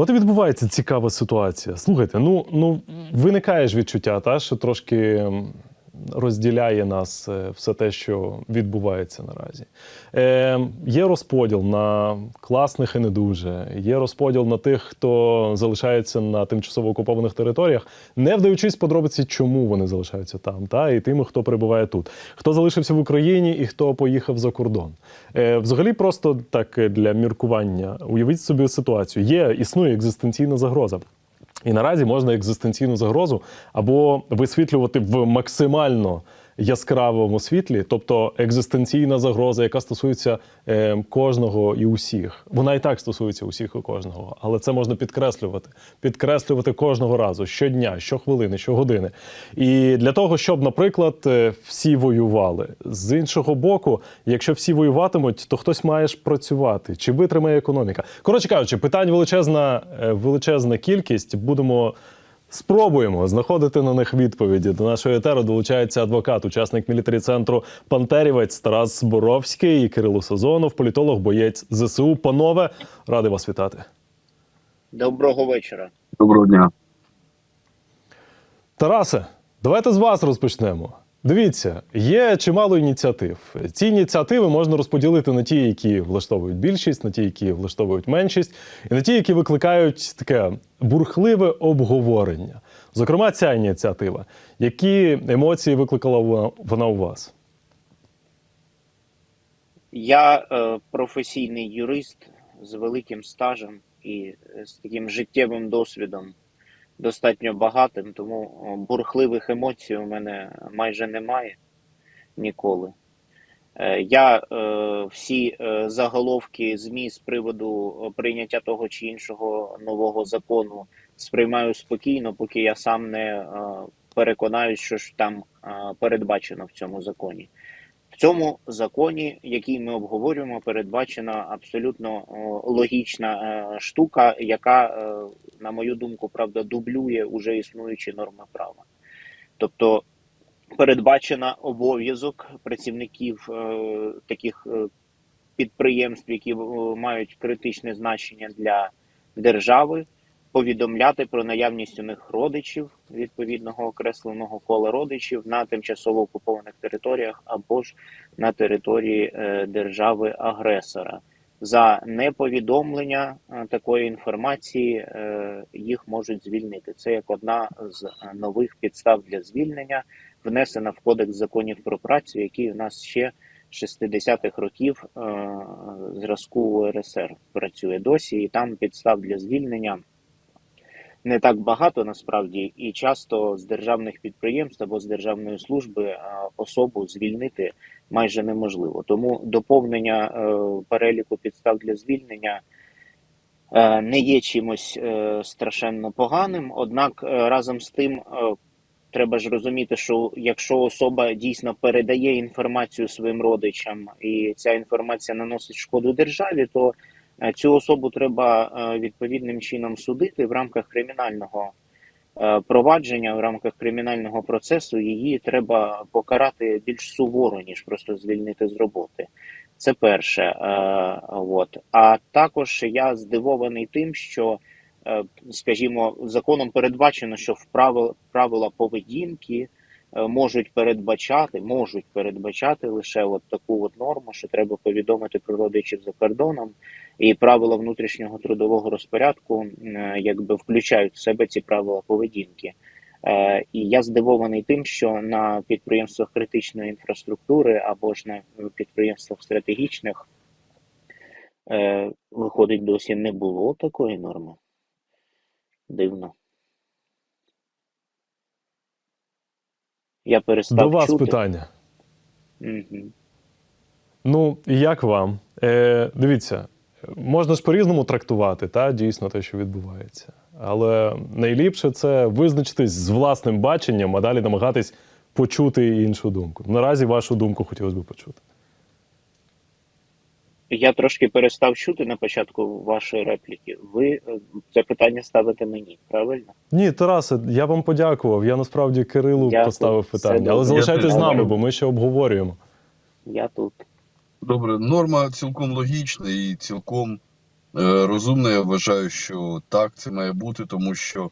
От і відбувається цікава ситуація. Слухайте, ну, ну виникає ж відчуття, та, що трошки розділяє нас е, все те, що відбувається наразі. Е, є розподіл на класних і не дуже. Є розподіл на тих, хто залишається на тимчасово окупованих територіях, не вдаючись подробиці, чому вони залишаються там, та, і тими, хто перебуває тут. Хто залишився в Україні і хто поїхав за кордон. Е, взагалі, просто так для міркування. Уявіть собі ситуацію. Є, існує екзистенційна загроза. І наразі можна екзистенційну загрозу або висвітлювати в максимально яскравому світлі, тобто екзистенційна загроза, яка стосується е, кожного і усіх. Вона і так стосується усіх і кожного, але це можна підкреслювати, підкреслювати кожного разу, щодня, щохвилини, щогодини. І для того, щоб, наприклад, е, всі воювали. З іншого боку, якщо всі воюватимуть, то хтось має ж працювати. Чи витримає економіка? Коротше кажучи, питань величезна, е, величезна кількість. Будемо. Спробуємо знаходити на них відповіді. До нашої етеру долучається адвокат, учасник мілітарі центру Пантерівець Тарас Боровський і Кирило Сазонов, політолог, боєць ЗСУ. Панове, радий вас вітати. Доброго вечора. Доброго дня. Тарасе, давайте з вас розпочнемо. Дивіться, є чимало ініціатив. Ці ініціативи можна розподілити на ті, які влаштовують більшість, на ті, які влаштовують меншість, і на ті, які викликають таке бурхливе обговорення. Зокрема, ця ініціатива. Які емоції викликала вона- у вас? Я е, професійний юрист з великим стажем і е, з таким життєвим досвідом, достатньо багатим, тому бурхливих емоцій у мене майже немає ніколи. Е, я е, всі е, заголовки ЗМІ з приводу прийняття того чи іншого нового закону сприймаю спокійно, поки я сам не е, переконаюсь, що ж там е, передбачено в цьому законі. Цьому законі, який ми обговорюємо, передбачена абсолютно логічна е, штука, яка, е, на мою думку, правда, дублює уже існуючі норми права. Тобто передбачена обов'язок працівників е, таких підприємств, які мають критичне значення для держави, повідомляти про наявність у них родичів відповідного окресленого кола родичів на тимчасово окупованих територіях або ж на території е, держави-агресора. За неповідомлення е, такої інформації е, їх можуть звільнити. Це як одна з нових підстав для звільнення, внесена в Кодекс законів про працю, який у нас ще 60-х років зразку УРСР працює досі, і там підстав для звільнення не так багато насправді, і часто з державних підприємств або з державної служби е, особу звільнити майже неможливо. Тому доповнення е, переліку підстав для звільнення е, не є чимось страшенно поганим. Однак разом з тим. Треба ж розуміти, що якщо особа дійсно передає інформацію своїм родичам, і ця інформація наносить шкоду державі, то цю особу треба е, відповідним чином судити в рамках кримінального е, провадження, в рамках кримінального процесу. Її треба покарати більш суворо, ніж просто звільнити з роботи. Це перше. Е, От. А також я здивований тим, що е, скажімо, законом передбачено, що в правила поведінки е, можуть передбачати, можуть передбачати лише от таку от норму, що треба повідомити про родичів за кордоном, і правила внутрішнього трудового розпорядку е, якби включають в себе ці правила поведінки. Е, І я здивований тим, що на підприємствах критичної інфраструктури або ж на підприємствах стратегічних е, виходить досі не було такої норми. Дивно. Я перестав До вас чути. питання. Угу. Ну, як вам? Е, дивіться, можна ж по-різному трактувати, та, дійсно те, що відбувається. Але найліпше це визначитись з власним баченням, а далі намагатись почути іншу думку. Наразі вашу думку хотілося б почути. Я трошки перестав чути на початку вашої репліки. Ви е, це питання ставите мені, правильно? Ні, Тарасе, я вам подякував. Я насправді Кирилу Дякую. поставив питання. добре. Але залишайтесь з нами, бо ми ще обговорюємо. Я тут. Добре, норма цілком логічна і цілком Е, Розумно, я вважаю, що так це має бути, тому що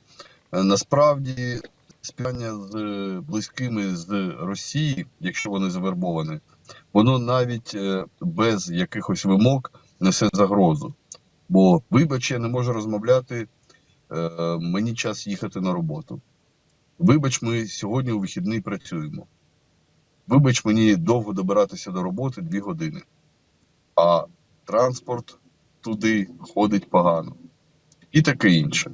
е, насправді спілкування з е, близькими з Росії, якщо вони завербовані, воно навіть е, без якихось вимог несе загрозу. Бо, вибач, я не можу розмовляти, е, мені час їхати на роботу. Вибач, ми сьогодні у вихідний працюємо. Вибач, мені довго добиратися до роботи дві години, а транспорт туди ходить погано. І таке інше.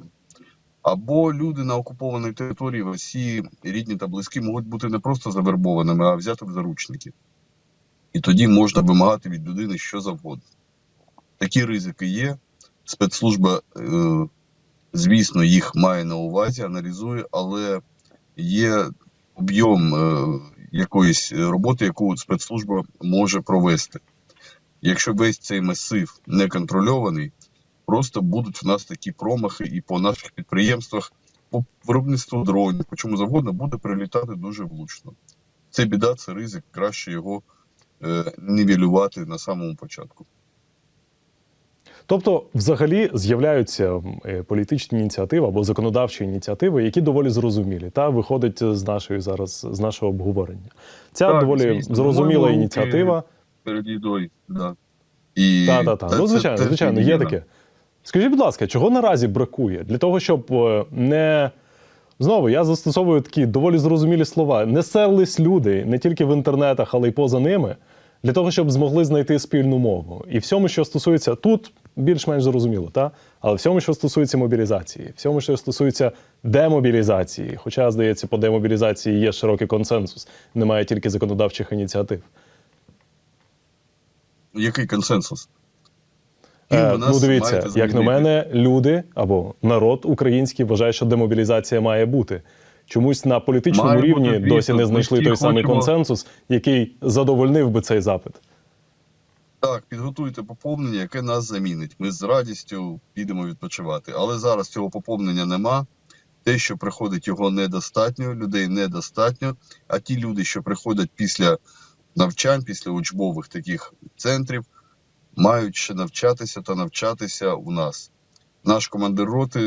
Або люди на окупованій території в Росії, рідні та близькі, можуть бути не просто завербованими, а взяти в заручники. І тоді можна вимагати від людини що завгодно. Такі ризики є. Спецслужба, е, звісно, їх має на увазі, аналізує, але є об'єм е, якоїсь роботи, яку спецслужба може провести. Якщо весь цей масив не контрольований, просто будуть в нас такі промахи і по наших підприємствах, по виробництву дронів, по чому завгодно, буде прилітати дуже влучно. Це біда, це ризик, краще його нівелювати на самому початку. Тобто, взагалі з'являються е, політичні ініціативи або законодавчі ініціативи, які доволі зрозумілі, та виходить з нашої зараз з нашого обговорення. Ця Так, доволі звісно. зрозуміла Мої ініціатива. Перед їдою, да. І Та, та, та. це- Ну, це звичайно, теж звичайно, є таке. Скажіть, будь ласка, чого наразі бракує? Для того, щоб е, не. Знову я застосовую такі доволі зрозумілі слова. Не серлись люди не тільки в інтернетах, але й поза ними, для того, щоб змогли знайти спільну мову. І всьому, що стосується тут, більш-менш зрозуміло, та? але всьому, що стосується мобілізації, всьому, що стосується демобілізації, хоча, здається, по демобілізації є широкий консенсус, немає тільки законодавчих ініціатив. Який консенсус? Е, ну, дивіться, як на мене, люди або народ український вважає, що демобілізація має бути. Чомусь на політичному Має рівні звісно. досі не знайшли той самий хочемо- консенсус, який задовольнив би цей запит. Так, підготуйте поповнення, яке нас замінить. Ми з радістю підемо відпочивати. Але зараз цього поповнення нема. Те, що приходить, його недостатньо, людей недостатньо. А ті люди, що приходять після навчань, після учбових таких центрів, мають ще навчатися та навчатися у нас. Наш командир роти,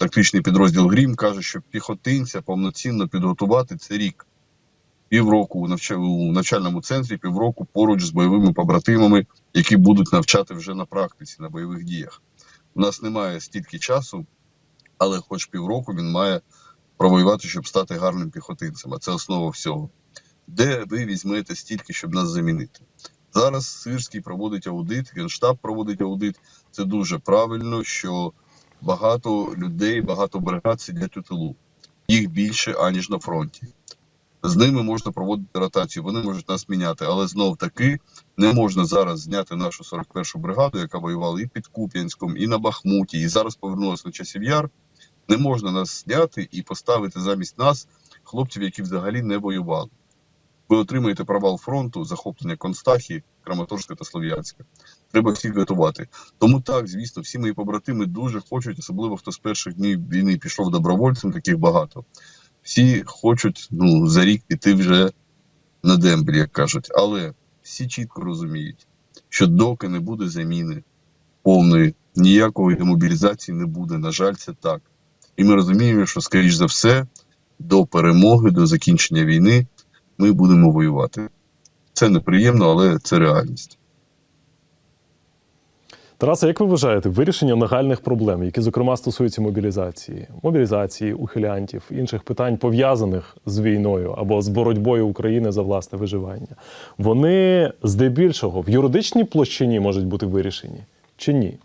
тактичний підрозділ Грім, каже, що піхотинця повноцінно підготувати це рік. Півроку у, навча... у навчальному центрі, півроку поруч з бойовими побратимами, які будуть навчати вже на практиці, на бойових діях. У нас немає стільки часу, але хоч півроку він має провоювати, щоб стати гарним піхотинцем. А це основа всього. Де ви візьмете стільки, щоб нас замінити? Зараз Сирський проводить аудит, Генштаб проводить аудит. Це дуже правильно, що багато людей, багато бригад сидять у тилу. Їх більше, аніж на фронті. З ними можна проводити ротацію, вони можуть нас міняти, але знов таки не можна зараз зняти нашу 41-шу бригаду, яка воювала і під Куп'янськом, і на Бахмуті, і зараз повернулася на часів яр. Не можна нас зняти і поставити замість нас хлопців, які взагалі не воювали. Ви отримаєте провал фронту, захоплення Констахії, Краматорська та Слов'янська. Треба всіх готувати. Тому так, звісно, всі мої побратими дуже хочуть, особливо хто з перших днів війни пішов добровольцем, таких багато. Всі хочуть ну, за рік піти вже на дембель, як кажуть. Але всі чітко розуміють, що доки не буде заміни повної, ніякої демобілізації не буде. На жаль, це так. І ми розуміємо, що, скоріш за все, до перемоги, до закінчення війни ми будемо воювати. Це неприємно, але це реальність. Тарасе, як ви вважаєте, вирішення нагальних проблем, які, зокрема, стосуються мобілізації, мобілізації, ухилянтів, інших питань, пов'язаних з війною або з боротьбою України за власне виживання, вони здебільшого в юридичній площині можуть бути вирішені чи ні?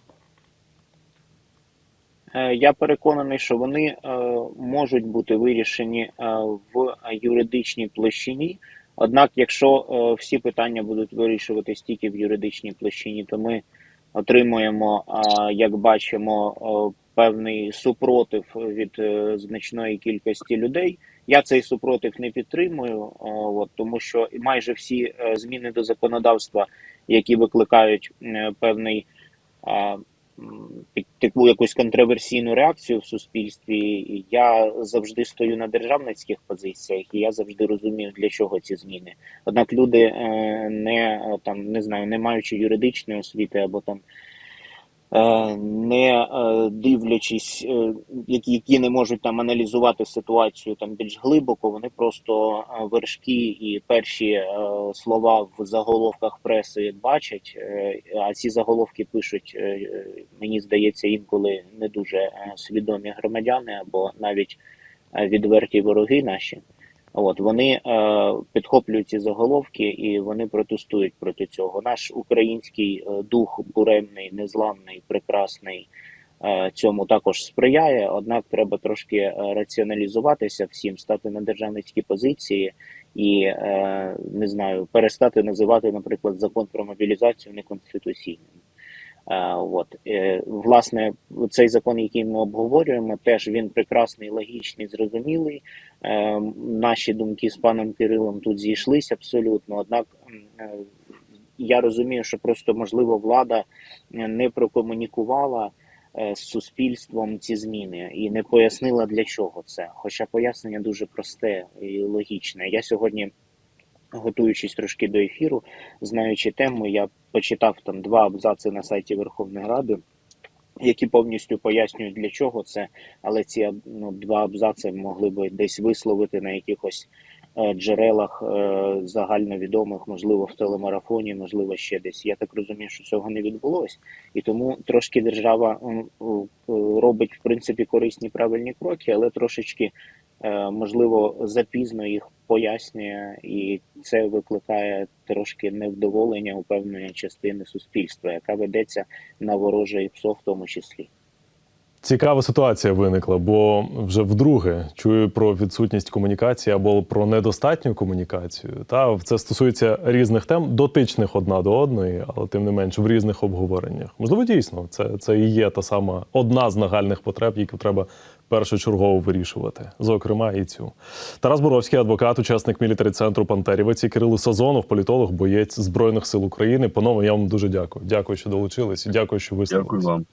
Е, Я переконаний, що вони е, можуть бути вирішені е, в юридичній площині. Однак, якщо е, всі питання будуть вирішуватись тільки в юридичній площині, то ми отримуємо, е, як бачимо, е, певний супротив від значної кількості людей. Я цей супротив не підтримую, от, тому що майже всі зміни до законодавства, які викликають певний таку якусь контроверсійну реакцію в суспільстві. Я завжди стою на державницьких позиціях, і я завжди розумію, для чого ці зміни. Однак люди е, не там не знаю, не маючи юридичної освіти або там не е, дивлячись, е, які, не можуть там аналізувати ситуацію там більш глибоко, вони просто е, вершки і перші е, слова в заголовках преси бачать, е, а ці заголовки пишуть, е, е, мені здається, інколи не дуже е, свідомі громадяни або навіть е, відверті вороги наші. От вони е, підхоплюють ці заголовки і вони протестують проти цього. Наш український е, дух буремний, незламний, прекрасний е, цьому також сприяє. Однак треба трошки е, раціоналізуватися всім, стати на державницькі позиції і не знаю, перестати називати, наприклад, закон про мобілізацію неконституційним. Е, От Е, власне, цей закон, який ми обговорюємо, теж він прекрасний, логічний, зрозумілий. Е, Наші думки з паном Кирилом тут зійшлися абсолютно. Однак я розумію, що просто можливо влада не прокомунікувала з суспільством ці зміни і не пояснила для чого це. Хоча пояснення дуже просте і логічне. Я сьогодні готуючись трошки до ефіру, знаючи тему, я почитав там два абзаци на сайті Верховної Ради, які повністю пояснюють для чого це, але ці ну, два абзаци могли би десь висловити на якихось е, джерелах е, загальновідомих, можливо, в телемарафоні, можливо, ще десь. Я так розумію, що цього не відбулося, і тому трошки держава робить в принципі корисні правильні кроки, але трошечки е, можливо запізно їх пояснює, і це викликає трошки невдоволення у певної частини суспільства, яка ведеться на вороже ПСО в тому числі. Цікава ситуація виникла, бо вже вдруге чую про відсутність комунікації або про недостатню комунікацію. Та це стосується різних тем, дотичних одна до одної, але тим не менш в різних обговореннях. Можливо, дійсно, це, це і є та сама одна з нагальних потреб, які треба першочергово вирішувати, зокрема і цю. Тарас Боровський, адвокат, учасник мілітарі центру Пантерівець Кирило Сазонов, політолог, боєць Збройних сил України. Панове, я вам дуже дякую. Дякую, що долучились. Дякую, що висловились. Дякую вам.